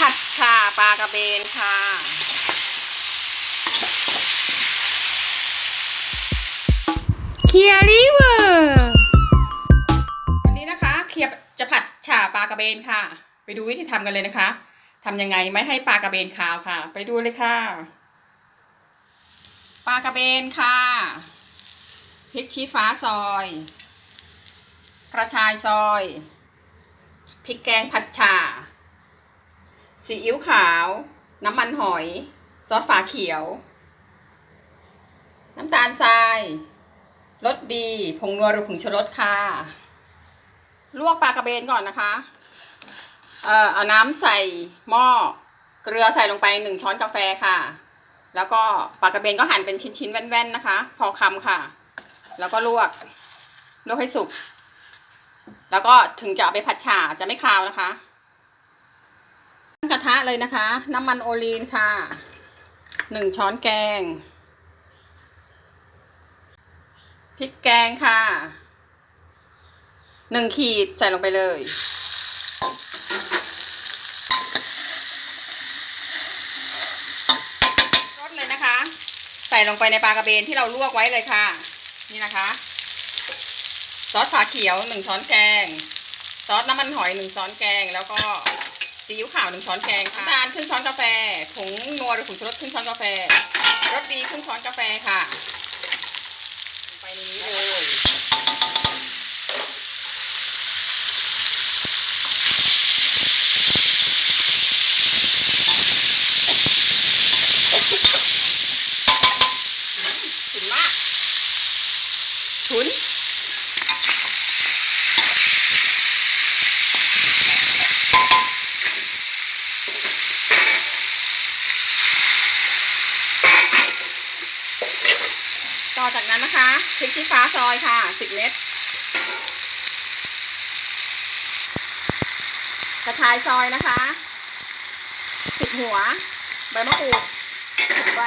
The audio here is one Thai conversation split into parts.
ผัดชาปลากระเบนค่ะ เคียริเวอร์วันนี้นะคะ เคลียร์จะผัดฉ่าปลากระเบนค่ะ ไปดูวิธีทำกันเลยนะคะทำยังไงไม่ให้ปลากระเบนขาวค่ะ ไปดูเลยค่ะ ปลากระเบนค่ะพริกชี้ฟ้าซอย กระชายซอยพริกแกงผัดฉ่า ซีอิ๊วขาว น้ำมันหอย ซอสฝาเขียว น้ำตาลทรายรสดี ผงนัวหรือผงชูรสค่ะ ลวกปลากระเบนก่อนนะคะ เอ่อเอาน้ำใส่หม้อ เกลือใส่ลงไปหนึ่งช้อนกาแฟค่ะ แล้วก็ปลากระเบนก็หั่นเป็นชิ้นๆ แว่นๆ นะคะ พอคำค่ะ แล้วก็ลวก ลวกให้สุก แล้วก็ถึงจะเอาไปผัดฉ่าจะไม่คาวนะคะ ระทะเลยนะคะ น้ำมันโอลีนค่ะหนึ่งช้อนแกง พริกแกงค่ะหนึ่งขีดใส่ลงไปเลย รสเลยนะคะ ใส่ลงไปในปลากระเบนที่เราลวกไว้เลยค่ะ นี่นะคะ ซอสฝาเขียวหนึ่งช้อนแกง ซอสน้ำมันหอยหนึ่งช้อนแกงแล้วก็ ซีอิ๊วขาวหนึ่งช้อนแกงค่ะน้ำตาลครึ่งช้อนกาแฟผงนัวหรือผงชูรสครึ่งช้อนกาแฟรสดีครึ่งช้อนกาแฟค่ะลงไปในนี้เลยฉุนมากฉุน ต่อจากนั้นนะคะพริกชี้ฟ้าซอยค่ะ10เม็ดกระชายซอยนะคะ10หัว ใบมะกรูด10ใบ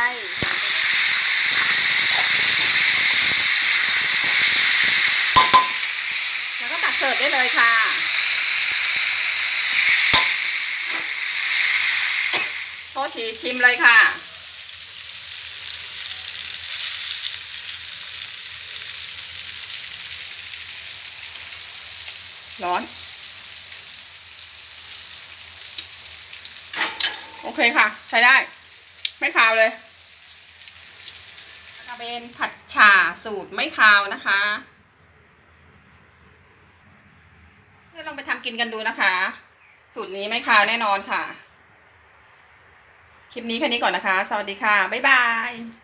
แล้วก็ตักเสิร์ฟได้เลยค่ะโทษทีชิมเลยค่ะ ร้อน โอเคค่ะ ใช้ได้ ไม่คาวเลยกระเบนผัดฉ่าสูตรไม่คาวนะคะเพื่อนลองไปทำกินกันดูนะคะ สูตรนี้ไม่คาวแน่นอนค่ะ คลิปนี้แค่นี้ก่อนนะคะ สวัสดีค่ะ บ๊ายบาย